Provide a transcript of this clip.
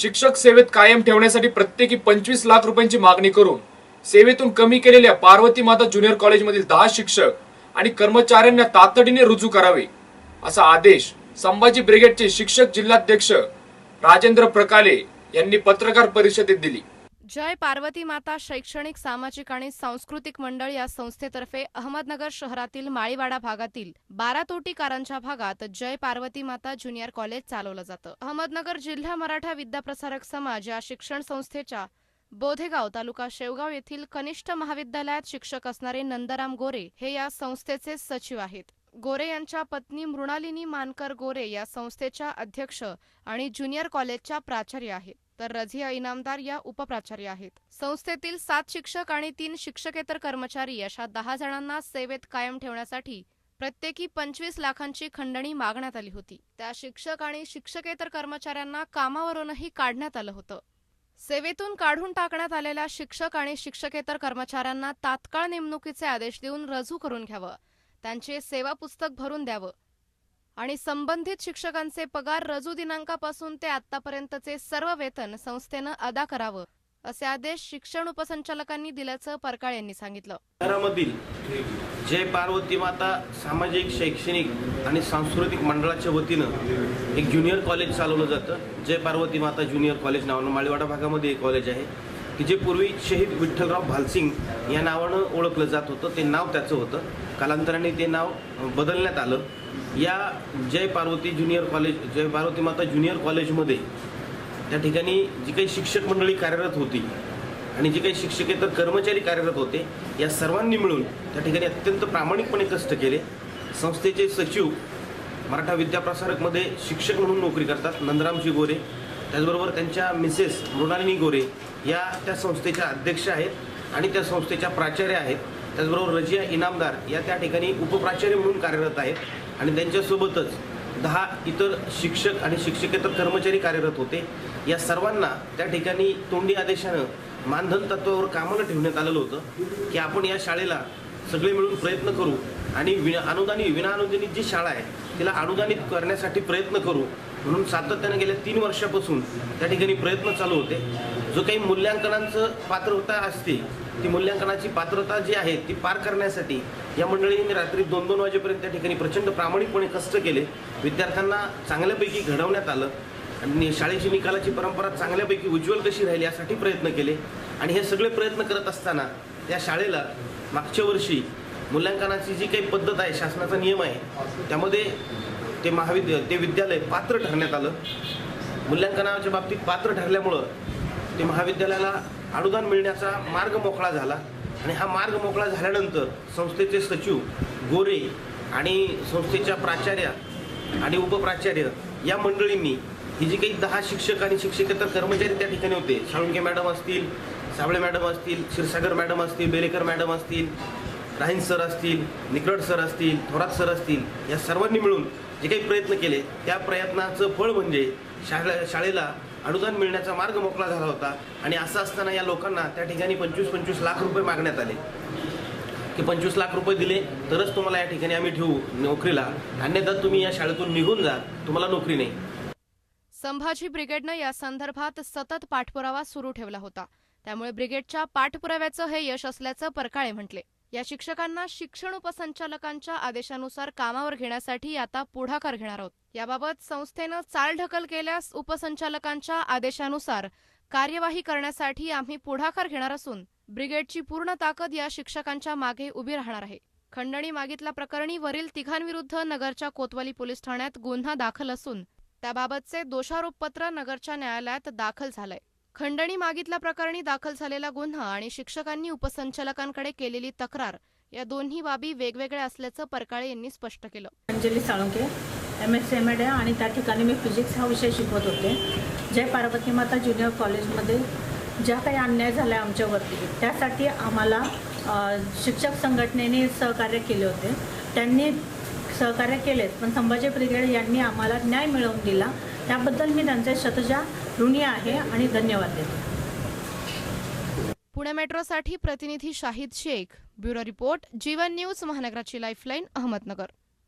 शिक्षक सेवेत कायम ठेवण्यासाठी प्रत्येकी पंचवीस लाख रुपयांची मागणी करून सेवेतून कमी केलेल्या पार्वती माता ज्युनियर कॉलेजमधील दहा शिक्षक आणि कर्मचाऱ्यांना तातडीने रुजू करावे असा आदेश संभाजी ब्रिगेडचे शिक्षक जिल्हाध्यक्ष राजेंद्र प्रकाले यांनी पत्रकार परिषदेत दिली. जय पार्वती माता शैक्षणिक सामाजिक आणि सांस्कृतिक मंडळ या संस्थेतर्फे अहमदनगर शहरातील माळीवाडा भागातील बारा भागात जय पार्वती माता ज्युनियर कॉलेज चालवलं जातं. अहमदनगर जिल्हा मराठा विद्याप्रसारक समाज या शिक्षण संस्थेच्या बोधेगाव तालुका शेवगाव येथील कनिष्ठ महाविद्यालयात शिक्षक असणारे नंदराम गोरे हे या संस्थेचे सचिव आहेत. गोरे यांच्या पत्नी मृणालिनी मानकर गोरे या संस्थेच्या अध्यक्ष आणि ज्युनियर कॉलेजच्या प्राचार्य आहेत. तर रझिया इनामदार या उपप्राचार्य आहेत. संस्थेतील सात शिक्षक आणि तीन शिक्षकेतर कर्मचारी अशा दहा जणांना सेवेत कायम ठेवण्यासाठी प्रत्येकी पंचवीस लाखांची खंडणी मागण्यात आली होती. त्या शिक्षक आणि शिक्षकेतर कर्मचाऱ्यांना कामावरूनही काढण्यात आलं होतं. सेवेतून काढून टाकण्यात आलेल्या शिक्षक आणि शिक्षकेतर कर्मचाऱ्यांना तात्काळ नेमणुकीचे आदेश देऊन रजू करून घ्यावं. त्यांचे सेवा पुस्तक भरून द्यावं. आणि संबंधित शिक्षकांचे पगार रजू दिनांकापासून ते आतापर्यंतचे सर्व वेतन संस्थेनं अदा करावं असे आदेश शिक्षण उपसंचालकांनी दिल्याचं परकाळ यांनी सांगितलं. शहरामधील जय पार्वती माता सामाजिक शैक्षणिक आणि सांस्कृतिक मंडळाच्या वतीनं एक ज्युनियर कॉलेज चालवलं जातं. जय पार्वती माता ज्युनियर कॉलेज नावानं माळीवाडा भागामध्ये एक कॉलेज आहे. की जे पूर्वी शहीद विठ्ठलराव भालसिंग या नावानं ओळखलं जात होतं ते नाव त्याचं होतं. कालांतराने ते नाव बदलण्यात आलं. या Jai Parvati junior college Jai Parvati Mata junior कॉलेजमध्ये त्या ठिकाणी जी काही शिक्षक मंडळी कार्यरत होती आणि जे काही शिक्षकेतर कर्मचारी कार्यरत होते या सर्वांनी मिळून त्या ठिकाणी अत्यंत प्रामाणिकपणे कष्ट केले. संस्थेचे सचिव मराठा विद्याप्रसारकमध्ये शिक्षक म्हणून नोकरी करतात नंदरामजी गोरे. त्याचबरोबर त्यांच्या मिसेस मृणालिनी गोरे या त्या संस्थेच्या अध्यक्ष आहेत आणि त्या संस्थेच्या प्राचार्य आहेत. त्याचबरोबर रजिया इनामदार या त्या ठिकाणी उपप्राचार्य म्हणून कार्यरत आहेत. आणि त्यांच्यासोबतच दहा इतर शिक्षक आणि शिक्षकेतर कर्मचारी कार्यरत होते. या सर्वांना त्या ठिकाणी तोंडी आदेशानं मानधन तत्वावर कामाला ठेवण्यात आलेलं होतं की आपण या शाळेला सगळे मिळून प्रयत्न करू आणि विना अनुदानी विना अनुदानित जी शाळा आहे तिला अनुदानित करण्यासाठी प्रयत्न करू. म्हणून सातत्यानं गेल्या तीन वर्षापासून त्या ठिकाणी प्रयत्न चालू होते. जो काही मूल्यांकनांचं पात्रता असते ती मूल्यांकनाची पात्रता जी आहे ती पार करण्यासाठी या मंडळींनी रात्री दोन दोन वाजेपर्यंत त्या ठिकाणी प्रचंड प्रामाणिकपणे कष्ट केले. विद्यार्थ्यांना चांगल्यापैकी घडवण्यात आलं आणि शाळेची निकालाची परंपरा चांगल्यापैकी उज्ज्वल कशी राहील यासाठी प्रयत्न केले. आणि हे सगळे प्रयत्न करत असताना त्या शाळेला मागच्या वर्षी मूल्यांकनाची जी काही पद्धत आहे शासनाचा नियम आहे त्यामध्ये ते महाविद्या ते विद्यालय पात्र ठरण्यात आलं. मूल्यांकनाच्या बाबतीत पात्र ठरल्यामुळं ते महाविद्यालयाला अनुदान मिळण्याचा मार्ग मोकळा झाला. आणि हा मार्ग मोकळा झाल्यानंतर संस्थेचे सचिव गोरे आणि संस्थेच्या प्राचार्य आणि उपप्राचार्य या मंडळींनी ही जी काही दहा शिक्षक आणि शिक्षकेतर कर्मचारी त्या ठिकाणी होते. साळुंके मॅडम असतील साबळे मॅडम असतील क्षीरसागर मॅडम असतील बेलेकर मॅडम असतील राहीन सर असतील निकरड सर असतील थोरात सर असतील या सर्वांनी मिळून जे काही प्रयत्न केले त्या प्रयत्नाचं फळ म्हणजे शाळे शाळेला अनुदान मिळण्याचा मार्ग मोकळा झाला होता. आणि असं असताना या लोकांना त्या ठिकाणी पंचवीस पंचवीस लाख रुपये मागण्यात आले. की पंचवीस लाख रुपये दिले तरच तुम्हाला या ठिकाणी आम्ही ठेवू नोकरीला. अन्यथा तुम्ही या शाळेतून निघून जा तुम्हाला नोकरी नाही. संभाजी ब्रिगेडनं या संदर्भात सतत पाठपुरावा सुरू ठेवला होता. त्यामुळे ब्रिगेडच्या पाठपुराव्याचं हे यश असल्याचं परकाळे म्हटले. या शिक्षकांना शिक्षण उपसंचालकांच्या आदेशानुसार कामावर घेण्यासाठी आता पुढाकार घेणार आहोत. याबाबत संस्थेनं चालढकल केल्यास उपसंचालकांच्या आदेशानुसार कार्यवाही करण्यासाठी आम्ही पुढाकार घेणार असून ब्रिगेडची पूर्ण ताकद या शिक्षकांच्या मागे उभी राहणार आहे. खंडणी मागितल्या प्रकरणी वरील तिघांविरुद्ध नगरच्या कोतवाली पोलीस ठाण्यात गुन्हा दाखल असून त्याबाबतचे दोषारोपपत्र नगरच्या न्यायालयात दाखल झालंय. खंडणी मागितल्या प्रकरणी दाखल झालेला गुन्हा आणि शिक्षकांनी उपसंचालकांकडे केलेली तक्रार या दोन्ही बाबी वेगवेगळ्या असल्याचं परकाळे यांनी स्पष्ट केलं. Anjali Salunke M S M Ed आहे आणि त्या ठिकाणी मी फिजिक्स हा विषय शिकवत होते. जय पार्वती माता ज्युनियर कॉलेजमध्ये ज्या काही अन्याय झाला आहे आमच्यावरती त्यासाठी आम्हाला शिक्षक संघटनेने सहकार्य केले होते. त्यांनी सहकार्य केलेत पण संभाजी ब्रिगेड यांनी आम्हाला न्याय मिळवून दिला. त्याबद्दल मी त्यांचे शतजा ऋणी आहे आणि धन्यवाद देते. पुणे मेट्रोसाठी प्रतिनिधी Shahid Shaikh bureau report Jeevan News महानगराची lifeline Ahmednagar.